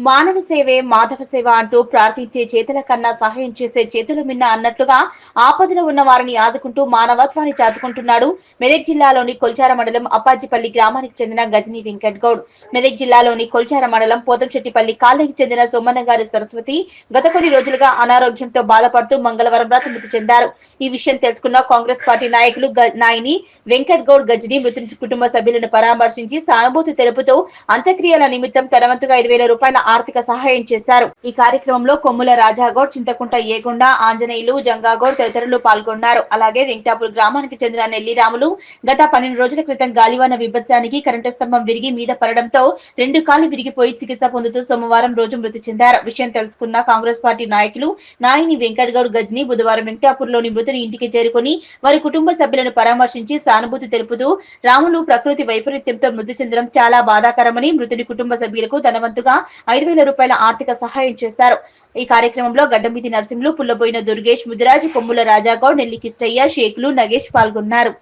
మానవ సేవే మాధవ సేవ అంటూ ప్రార్థించే చేతుల కన్నా సహాయం చేసే చేతుల మిన్న అన్నట్లుగా ఆపదలో ఉన్న వారిని ఆదుకుంటూ మానవత్వాన్ని చాటుకుంటున్నాడు మెదక్ జిల్లాలోని కొల్చార మండలం అప్పాజిపల్లి గ్రామానికి చెందిన గజని వెంకట్ గౌడ్. మెదక్ జిల్లాలోని కొల్చార మండలం పోతంచెట్టిపల్లి కాలనీకి చెందిన సోమన్న గారి సరస్వతి గత కొన్ని రోజులుగా అనారోగ్యంతో బాధపడుతూ మంగళవారం రాత్రి మృతి చెందారు. ఈ విషయం తెలుసుకున్న కాంగ్రెస్ పార్టీ నాయకులు నాయని వెంకట్ గౌడ్ గజని మృతి కుటుంబ సభ్యులను పరామర్శించి సానుభూతి తెలుపుతూ అంత్యక్రియల నిమిత్తం తన వంతుగా ఐదు వేల రూపాయల ఆర్థిక సహాయం చేశారు. ఈ కార్యక్రమంలో కొమ్ముల రాజాగౌడ్ చింతకుంట ఏగొండ ఆంజనేయులు జంగాగౌడ్ తదితరులు పాల్గొన్నారు. అలాగే వెంకటాపూర్ గ్రామానికి చెందిన నెల్లిరాములు గత పన్నెండు రోజుల క్రితం గాలివాన విభత్సానికి కరెంటు స్తంభం విరిగి మీద పడడంతో రెండు కాళ్ళు విరిగిపోయి చికిత్స పొందుతూ సోమవారం రోజు మృతి చెందారు. విషయం తెలుసుకున్న కాంగ్రెస్ పార్టీ నాయకులు నాయిని వెంకట్ గౌడ్ గజ్ని బుధవారం వెంకటాపూర్లోని మృతుని ఇంటికి చేరుకుని వారి కుటుంబ సభ్యులను పరామర్శించి సానుభూతి తెలుపుతూ రాములు ప్రకృతి వైపరీత్యంతో మృతి చెందడం చాలా బాధాకరమని మృతుడి కుటుంబ సభ్యులకు ధనవంతుగా ఐదు వేల రూపాయల ఆర్థిక సహాయం చేశారు. ఈ కార్యక్రమంలో గడ్డంమిది నరసింహులు పుల్లబోయిన దుర్గేష్ ముదిరాజ్ కొమ్ముల రాజాగౌడ్ నెల్లి కిష్టయ్య షేకులు నగేష్ పాల్గొన్నారు.